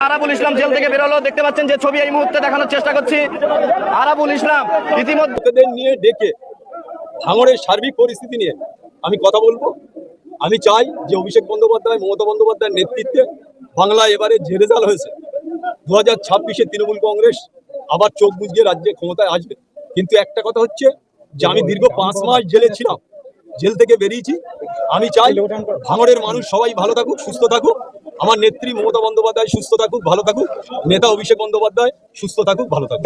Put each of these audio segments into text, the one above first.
আরাবুল ইসলাম jail থেকে বেরোলো। দেখতে পাচ্ছেন যে ছবি এই মুহূর্তে দেখানোর চেষ্টা করছি। আরাবুল ইসলাম, ইতিমধ্যে নিয়ে ডেকে ভাঙড়ের সার্বিক পরিস্থিতি নিয়ে আমি কথা বলব। আমি চাই যে অভিষেক বন্দ্যোপাধ্যায়, মমতা বন্দ্যোপাধ্যায়ের নেতৃত্বে বাংলা এবারে যে রেজাল্ট হয়েছে। দু হাজার ছাব্বিশে তৃণমূল কংগ্রেস আবার চোখ বুঝিয়ে রাজ্যে ক্ষমতায় আসবে। কিন্তু একটা কথা হচ্ছে যে আমি দীর্ঘ পাঁচ মাস জেলে ছিলাম। জেল থেকে বেরিয়েছি। আমি চাই ভাঙড়ের মানুষ সবাই ভালো থাকুক সুস্থ থাকুক। আমার নেত্রী মমতা বন্দ্যোপাধ্যায় সুস্থ থাকুক ভালো থাকুক। নেতা অভিষেক বন্দ্যোপাধ্যায় সুস্থ থাকুক ভালো থাকুক।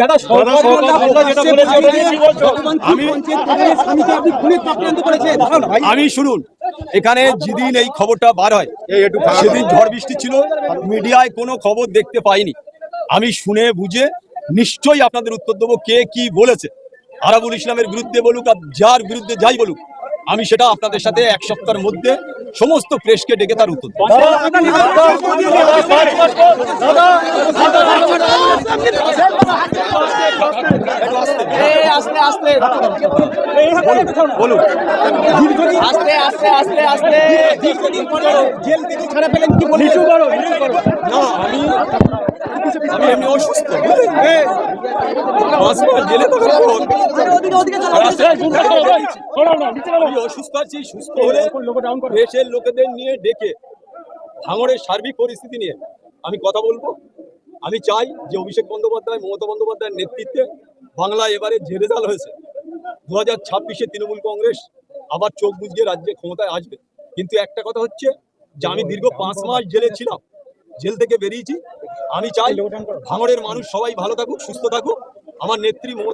আমি শুনুন এখানে যেদিন এই খবরটা বার হয় সেদিন ঝড় বৃষ্টি ছিল মিডিয়ায় কোনো খবর দেখতে পাইনি। আমি শুনে বুঝে নিশ্চয়ই আপনাদের উত্তর দেবো কে কি বলেছে। আরাবুল ইসলামের বিরুদ্ধে বলুক আর যার বিরুদ্ধে যাই বলুক আমি সেটা আপনাদের সাথে এক সপ্তাহের মধ্যে সমস্ত প্রেসকে ডেকে তার উত্তর দেবো। আস্তে আস্তে বলুন আস্তে আস্তে আস্তে আস্তে জেল থেকে ছাড়া পেলেন কি বলবেন আমি আমি এমনি অসুস্থ। পাঁচ মাস অসুস্থ আছি সুস্থ হলে দেশের লোকেদের নিয়ে ডেকে ভাঙড়ের সার্বিক পরিস্থিতি নিয়ে আমি কথা বলব। আমি চাই যে অভিষেক বন্দ্যোপাধ্যায় মমতা বন্দ্যোপাধ্যায়ের নেতৃত্বে বাংলা এবারে যে রেজাল্ট হয়েছে। দু হাজার ছাব্বিশে তৃণমূল কংগ্রেস আবার চোখ বুঝিয়ে রাজ্যে ক্ষমতায় আসবে। কিন্তু একটা কথা হচ্ছে যে আমি দীর্ঘ পাঁচ মাস জেলে ছিলাম। জেল থেকে বেরিয়েছি। আমি চাই ভাঙড়ের মানুষ সবাই ভালো থাকুক সুস্থ থাকুক। আমার নেত্রী মমতা